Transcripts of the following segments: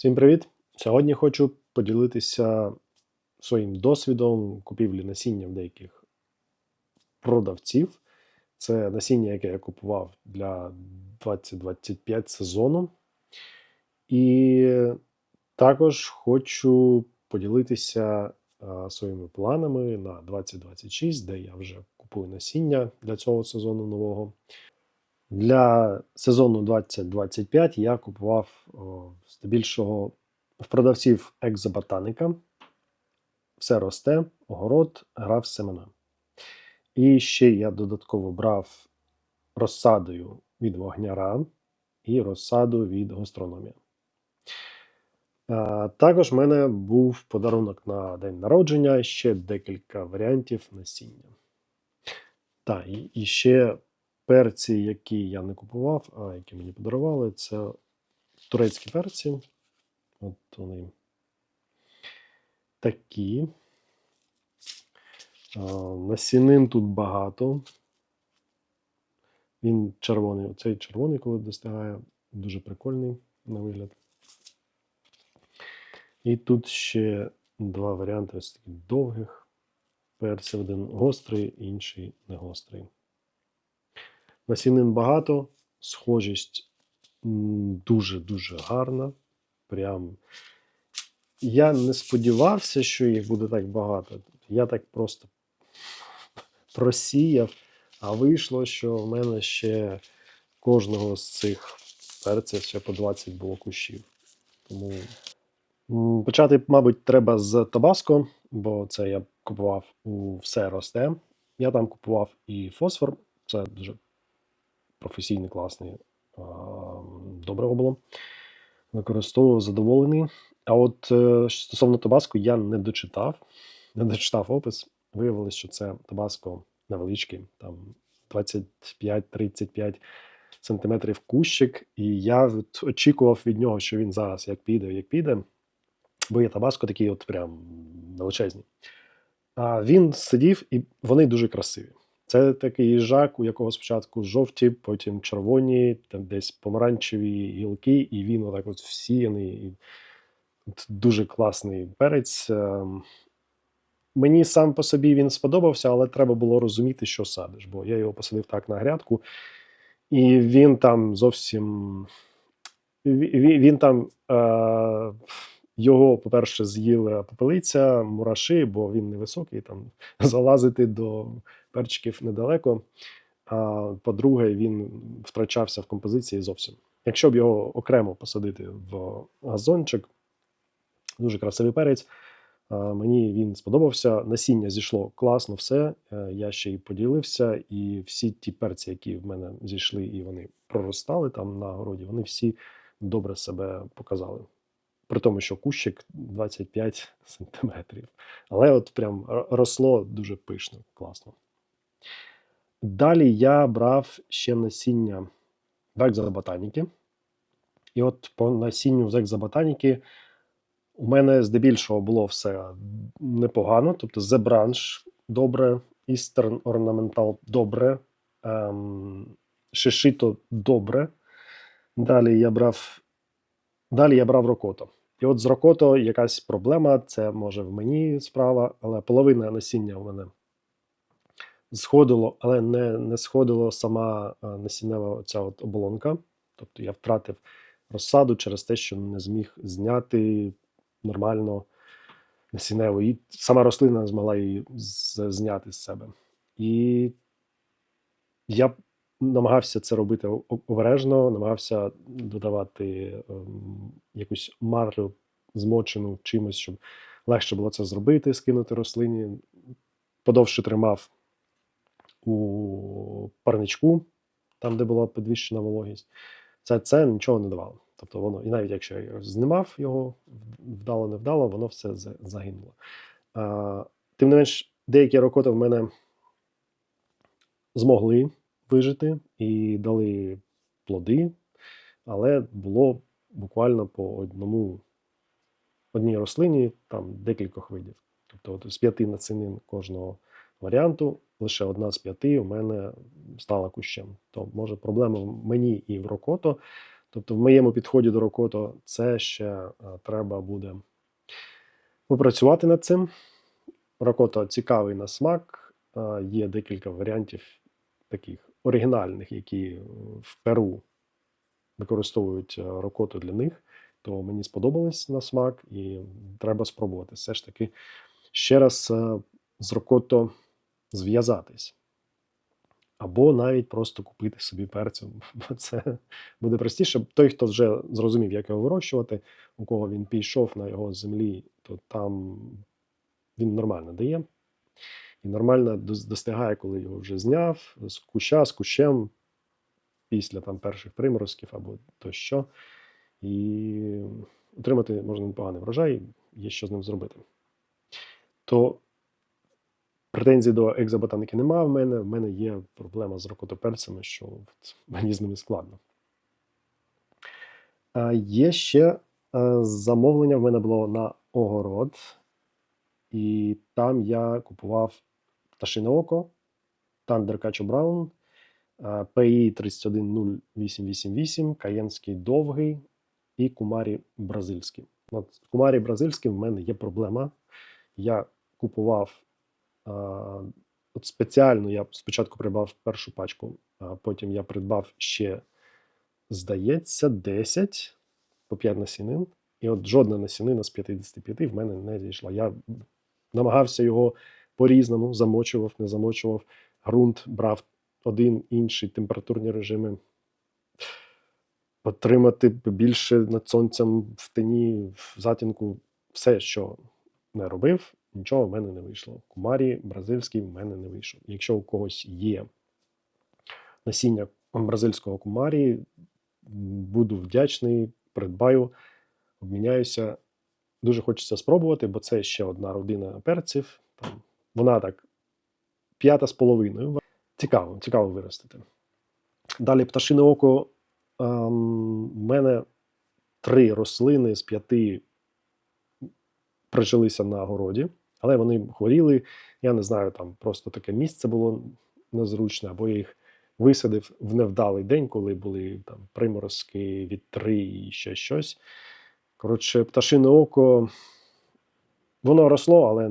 Всім привіт! Сьогодні хочу поділитися своїм досвідом купівлі насіння в деяких продавців. Це насіння, яке я купував для 2025 сезону. І також хочу поділитися своїми планами на 2026, де я вже купую насіння для цього сезону нового. Для сезону 2025 я купував о, здебільшого в продавців екзоботаніка. Все росте, огород, грав семена. І ще я додатково брав розсадою від вогняра і розсаду від гастрономія. Також в мене був подарунок на день народження, ще декілька варіантів насіння. Так, і ще перці, які я не купував, а які мені подарували, це турецькі перці. От вони такі. Насінин тут багато. Він червоний. Оцей червоний, коли достигає, дуже прикольний на вигляд. І тут ще два варіанти ось таких довгих перців. Один гострий, інший не гострий. Насінин багато, схожість дуже-дуже гарна. Прям я не сподівався, що їх буде так багато. Я так просто просіяв, а вийшло, що в мене ще кожного з цих перців ще по 20 було кущів. Тому почати, мабуть, треба з Табаско, бо це я купував у все росте. Я там купував і фосфор, це дуже професійний, класний, доброго було. Використовував задоволений. А от е, стосовно Табаско я не дочитав, не дочитав опис. Виявилось, що це Табаско невеличкий, там 25-35 сантиметрів кущик. І я очікував від нього, що він зараз як піде, як піде. Бо є Табаско такі от прям величезні. А він сидів, і вони дуже красиві. Це такий їжак, у якого спочатку жовті, потім червоні, там десь помаранчеві гілки, і він отак от всіяний. Дуже класний перець. Ем, Мені сам по собі він сподобався, але треба було розуміти, що садиш, бо я його посадив так на грядку, і він там зовсім. Він там. Е... Його, по-перше, з'їли попелиця, мураши, бо він невисокий, там залазити до перчиків недалеко. А по-друге, він втрачався в композиції зовсім. Якщо б його окремо посадити в газончик, дуже красивий перець. Мені він сподобався. Насіння зійшло класно, все. Е, Я ще й поділився, і всі ті перці, які в мене зійшли, і вони проростали там на городі, вони всі добре себе показали. При тому, що кущик 25 сантиметрів. Але от прям росло дуже пишно, класно. Далі я брав ще насіння в екзоботаніки. І от по насінню з екзоботаніки у мене здебільшого було все непогано. Тобто Зебранш добре, Eastern Ornamental добре, ем, Шишито добре. Далі я брав, далі я брав Рокото. І от з Рокото якась проблема, це може в мені справа, але половина насіння в мене сходило, але не, не сходило сама е, насіннева ця от оболонка. Тобто я втратив розсаду через те, що не зміг зняти нормально насінневу. І сама рослина змогла її зняти з себе. І я намагався це робити обережно, намагався додавати ем, якусь марлю змочену чимось, щоб легше було це зробити, скинути рослині. Подовше тримав у парничку, там, де була підвищена вологість. Це, це нічого не давало. Тобто воно, і навіть якщо я знімав його вдало, не вдало, воно все загинуло. А, тим не менш, деякі рокоти в мене змогли вижити і дали плоди, але було буквально по одному одній рослині там декількох видів. Тобто, от з п'яти націнин кожного варіанту, лише одна з п'яти у мене стала кущем. То може проблема в мені і в рокото, Тобто, в моєму підході до рокото це ще е, треба буде попрацювати над цим. Рокото цікавий на смак. е, Є декілька варіантів таких оригінальних, які в Перу використовують е, рокоту для них. То мені сподобалось на смак, і треба спробувати все ж таки ще раз з рокото зв'язатись. Або навіть просто купити собі перцю. Бо це буде простіше. Той, хто вже зрозумів, як його вирощувати, у кого він пішов на його землі, то там він нормально дає. І нормально достигає, коли його вже зняв з куща, з кущем, після там перших приморозків або тощо. І отримати можна непоганий врожай, є що з ним зробити. То претензій до екзоботаніки немає в мене. В мене є проблема з рокотоперцями, що от мені з ними складно. А є ще е, замовлення в мене було на огород, і там я купував пташине око, Cacho Brown, е, PI 310888, Каєнський довгий і Кумарі бразильський. От Кумарі бразильським в мене є проблема. Я купував от спеціально, я спочатку придбав першу пачку, а потім я придбав ще, здається, 10 по 5 насінин. І от жодна насінина з 55 в мене не зійшла. Я намагався його по-різному, замочував, не замочував. Ґрунт брав один інший температурні режими. Отримати більше над сонцем в тені, в затінку, все, що не робив, нічого в мене не вийшло. Кумарі бразильський в мене не вийшов. Якщо у когось є насіння бразильського кумарі, буду вдячний, придбаю, обміняюся. Дуже хочеться спробувати, бо це ще одна родина перців. Там, вона так п'ята з половиною. Цікаво, цікаво виростити. Далі пташине око. Ем, У мене три рослини з п'яти прижилися на городі, але вони хворіли. Я не знаю, там просто таке місце було незручне, або я їх висадив в невдалий день, коли були там приморозки, вітри і ще щось. Коротше, пташине око, воно росло, але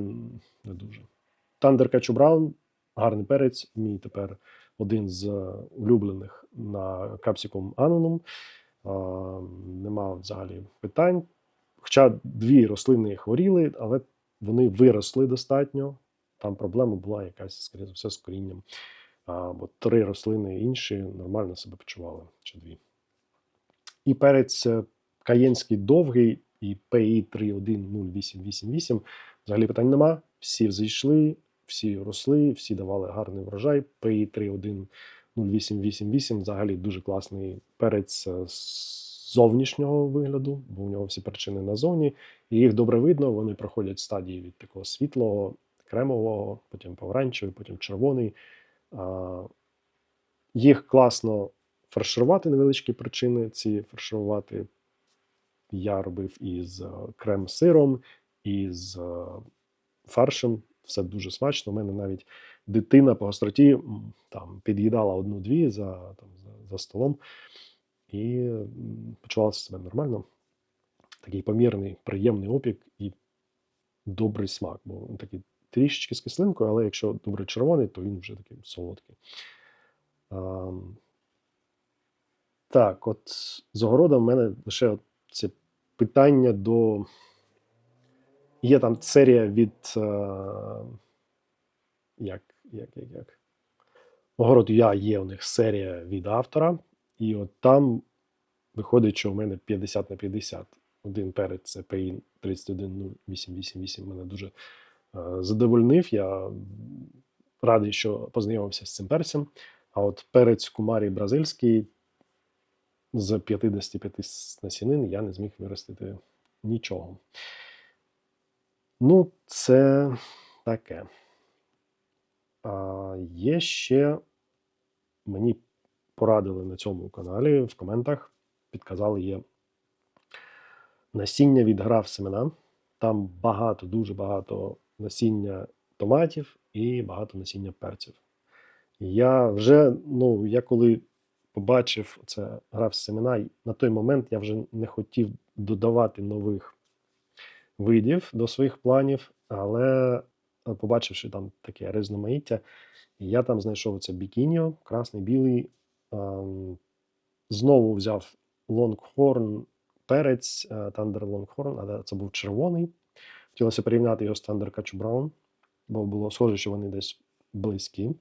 не дуже. Thunder Cacho Brown, гарний перець, мій тепер один з улюблених на Capsicum Anonum. А, Нема взагалі питань. Хоча дві рослини хворіли, але вони виросли достатньо. Там проблема була якась, скоріше все, з корінням. А, бо три рослини інші нормально себе почували, чи дві. І перець е, каєнський довгий і PI 310888. Взагалі питань нема. Всі взійшли, всі росли, всі давали гарний врожай. PI 310888 взагалі дуже класний перець е, зовнішнього вигляду, бо у нього всі причини назовні. І їх добре видно, вони проходять стадії від такого світлого, кремового, потім помаранчевий, потім червоний. Їх класно фарширувати невеличкі причини. Ці фарширувати я робив із е, крем-сиром, із е, фаршем. Все дуже смачно. У мене навіть дитина по гостроті там під'їдала одну-дві за, там, за, за столом і почувалася себе нормально. Такий помірний, приємний опік і добрий смак. Бо він такий трішечки з кислинкою, але якщо добре червоний, то він вже такий солодкий. Ам, так, от з огорода в мене лише це питання до. Є там серія від. Е... Як, як, як, як? Огород я є у них серія від автора, і от там виходить, що у мене 50 на 50. Один перед це PI 310888 мене дуже е, задовольнив. Я радий, що познайомився з цим перцем. А от перець кумарі бразильський з 55 насінин я не зміг виростити нічого. Ну, це таке. А, є ще мені порадили на цьому каналі в коментах, підказали, є насіння від граф семена. Там багато, дуже багато насіння томатів і багато насіння перців. Я вже, ну, я коли побачив це грав семена, на той момент я вже не хотів додавати нових видів до своїх планів, але е, побачивши там таке різноманіття, я там знайшов це бікіньо, красний, білий. Знову взяв лонгхорн перець, е, Thunder Longhorn, але це був червоний. Хотілося порівняти його з Thunder Качу Браун, бо було схоже, що вони десь близькі.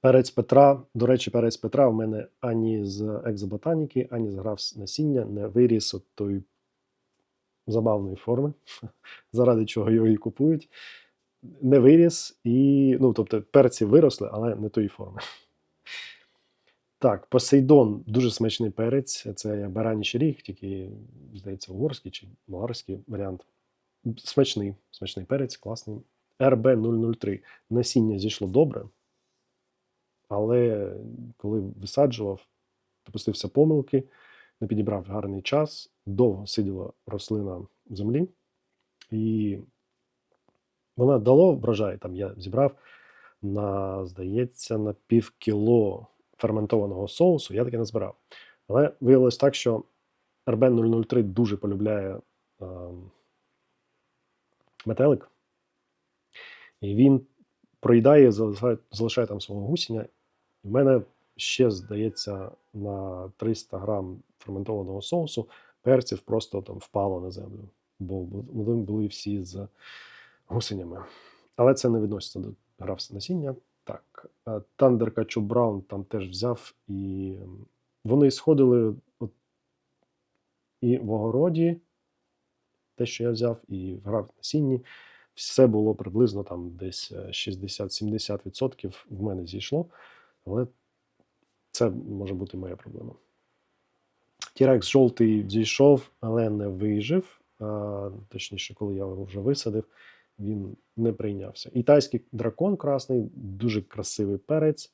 Перець Петра, до речі, перець Петра в мене ані з екзоботаніки, ані з грав насіння не виріс от тої забавної форми, заради чого його і купують. Не виріс, і, ну, тобто перці виросли, але не тої форми. Так, Посейдон дуже смачний перець. Це баранічий ріг, тільки, здається, угорський чи маларський варіант. Смачний, смачний перець, класний. РБ003. Насіння зійшло добре, але коли висаджував, допустився помилки, не підібрав гарний час, довго сиділа рослина в землі, і вона дало врожай. Там я зібрав на, здається, на пів кіло ферментованого соусу, я таки не збирав. Але виявилось так, що РБ 003 дуже полюбляє е, метелик, і він проїдає, залишає, залишає там свого гусеня. У мене ще, здається, на 300 грам ферментованого соусу перців просто там впало на землю, бо вони були всі з гусенями. Але це не відноситься до грав насіння. Так, е, Thunder Качу Браун там теж взяв, і вони сходили от, і в огороді, те, що я взяв, і грав насінні. Все було приблизно там десь е, 60-70% в мене зійшло, але це може бути моя проблема. Тірекс жовтий зійшов, але не вижив. А, точніше, коли я його вже висадив, він не прийнявся. І тайський дракон красний, дуже красивий перець.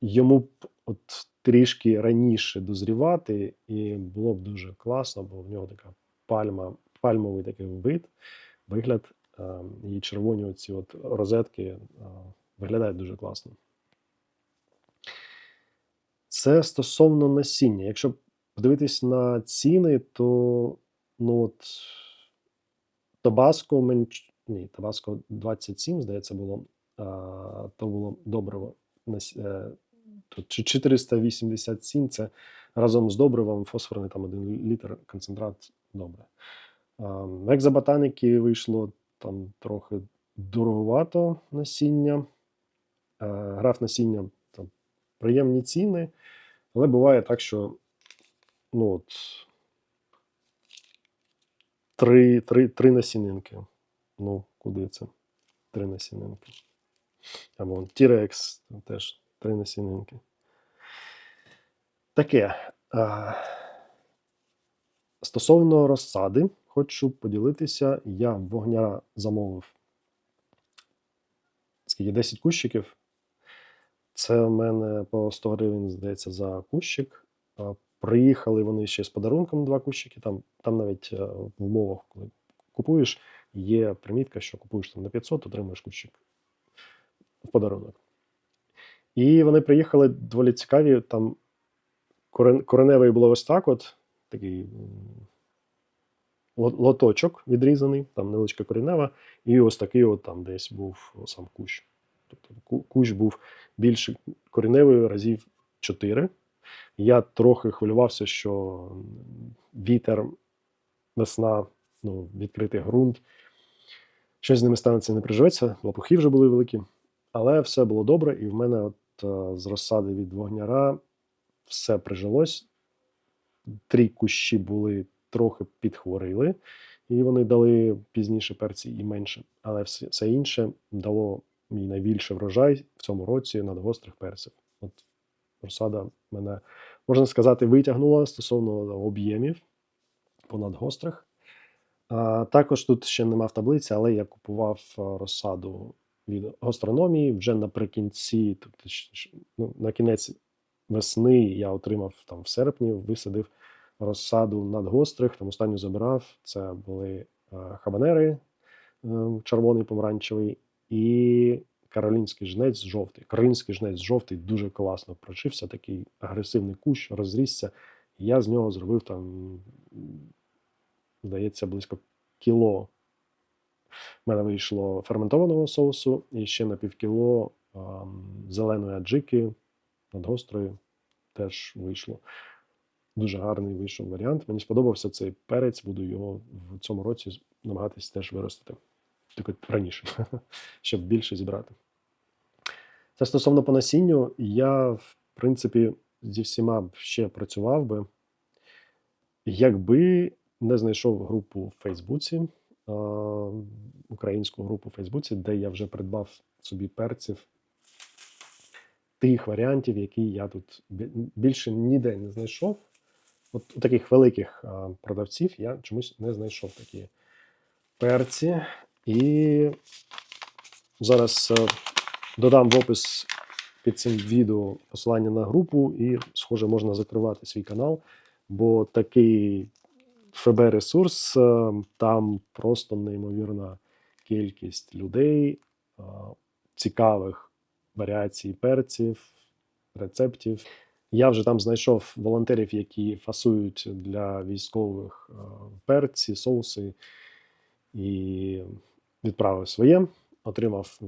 Йому б от трішки раніше дозрівати, і було б дуже класно, бо в нього така пальма, пальмовий такий вид, вигляд. е, І червоні оці от розетки е, виглядають дуже класно. Це стосовно насіння. Якщо подивитись на ціни, то ну от Тобаско менш... Ні, Тобаско 27, здається, було. А, то було добриво. е, чи 487 це разом з добривом фосфорний там 1 літр концентрат добре. Екзоботаніки вийшло там трохи дороговато насіння. Е, Граф насіння там приємні ціни, але буває так, що ну от, три, три, три насінинки. Ну, куди це? Три насінинки. Або T-Rex теж три насінинки. Таке. Стосовно розсади, хочу поділитися. Я вогняра замовив скільки 10 кущиків. Це в мене по 100 гривень, здається, за кущик. Приїхали вони ще з подарунком два кущики. Там, там навіть е, в умовах, коли купуєш, є примітка, що купуєш там на 500, отримуєш кущик в подарунок. І вони приїхали доволі цікаві. Там кореневий було ось так: от такий лоточок відрізаний, там невеличка коренева, і ось такий от там десь був сам кущ. Тобто кущ був більше кореневий разів 4. Я трохи хвилювався, що вітер, весна, ну, відкритий ґрунт. Щось з ними станеться, не приживеться, лопухи вже були великі. Але все було добре, і в мене от е, з розсади від вогняра все прижилось. Три кущі були трохи підхворили, і вони дали пізніше перці і менше. Але все, все інше дало мій найбільший врожай в цьому році надгострих перців. От розсада мене, можна сказати, витягнула стосовно об'ємів по надгострих. А, також тут ще нема в таблиці, але я купував розсаду від гастрономії вже наприкінці, тобто ну, на кінець весни я отримав там в серпні, висадив розсаду надгострих, там останню забирав. Це були хабанери, е, червоний помаранчевий, і каролінський жнець жовтий. Каролінський жнець жовтий дуже класно прожився, такий агресивний кущ, розрісся. Я з нього зробив там, здається, близько кіло. У мене вийшло ферментованого соусу і ще на півкіло зеленої аджики надгострої теж вийшло. Дуже гарний вийшов варіант. Мені сподобався цей перець, буду його в цьому році намагатись теж виростити. Тільки раніше, щоб більше зібрати. Це стосовно по насінню, я, в принципі, зі всіма ще працював би, якби не знайшов групу в Фейсбуці, українську групу в Фейсбуці, де я вже придбав собі перців тих варіантів, які я тут більше ніде не знайшов. От у таких великих продавців я чомусь не знайшов такі перці. І зараз е, додам в опис під цим відео посилання на групу, і, схоже, можна закривати свій канал, бо такий ФБ-ресурс, е, там просто неймовірна кількість людей, е, цікавих варіацій перців, рецептів. Я вже там знайшов волонтерів, які фасують для військових е, перці, соуси, і відправив своє. Отримав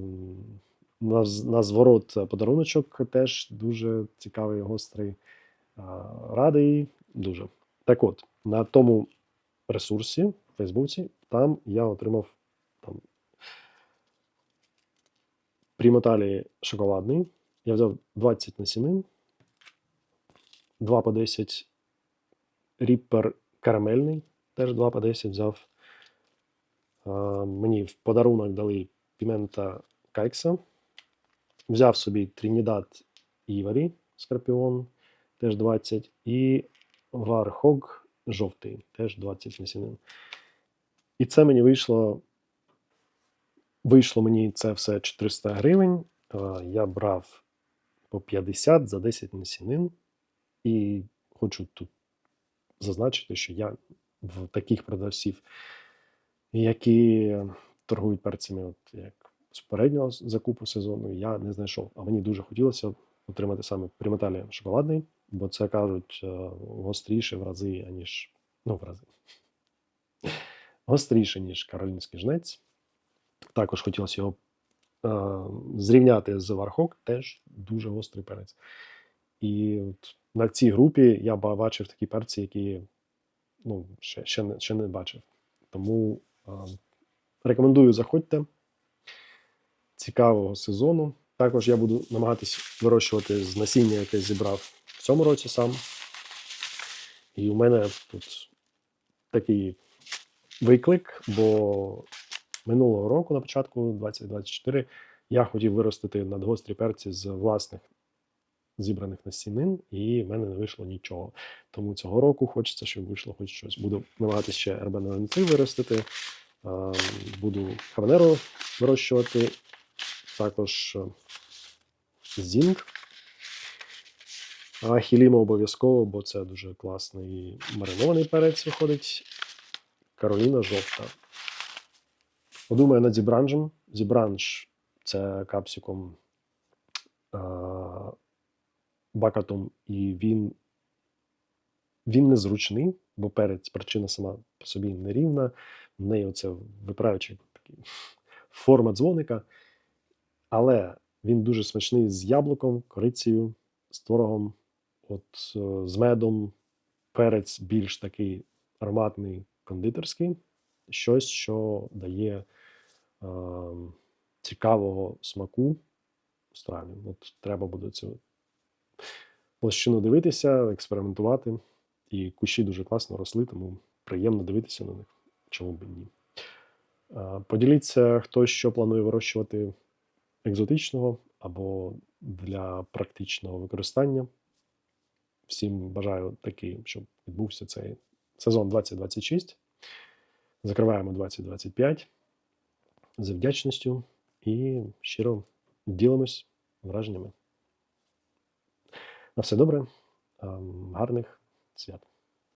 на, на зворот подаруночок теж дуже цікавий, гострий. Радий дуже. Так от, на тому ресурсі в Фейсбуці, там я отримав там, Прімоталі шоколадний. Я взяв 20 насінин, 2 по 10. Ріппер карамельний, теж 2 по 10 взяв. Мені в подарунок дали пімента кайкса. Взяв собі Тринідад Іварі Скорпіон, теж 20. І Вархог жовтий, теж 20 насінин. І це мені вийшло. Вийшло мені це все 400 гривень. Я брав по 50 за 10 насінин. І хочу тут зазначити, що я в таких продавців, які торгують перцями, от як з попереднього закупу сезону, я не знайшов. А мені дуже хотілося отримати саме Приматалі шоколадний, бо це кажуть е, гостріше в рази, аніж ну, в рази. Гостріше, ніж каролінський жнець. Також хотілося його е, зрівняти з Вархок, теж дуже гострий перець. І от на цій групі я бачив такі перці, які ну, ще, ще, не, ще не бачив. Тому е, рекомендую заходьте. Цікавого сезону. Також я буду намагатись вирощувати з насіння, яке зібрав цьому році сам. І у мене тут такий виклик, бо минулого року, на початку 2024, я хотів виростити надгострі перці з власних зібраних насінин, і в мене не вийшло нічого. Тому цього року хочеться, щоб вийшло хоч щось. Буду намагатися ще РБ-03 виростити, буду хаванеру вирощувати, також е, зінк. А хілімо обов'язково, бо це дуже класний маринований перець виходить. Кароліна жовта. Подумаю над зібранжем. Зібранж це капсиком а, бакатом, і він, він незручний, бо перець причина сама по собі нерівна. В неї оце виправичий такий форма дзвоника. Але він дуже смачний з яблуком, корицею, з творогом, от, е, з медом. Перець більш такий ароматний кондитерський, щось, що дає е, цікавого смаку страві. От треба буде цю площину дивитися, експериментувати. І кущі дуже класно росли, тому приємно дивитися на них. Чому б ні. Е, Поділіться, хто що планує вирощувати екзотичного або для практичного використання. Всім бажаю такий, щоб відбувся цей сезон 2026. Закриваємо 2025 з вдячністю і щиро ділимось враженнями. На все добре, ем, гарних свят.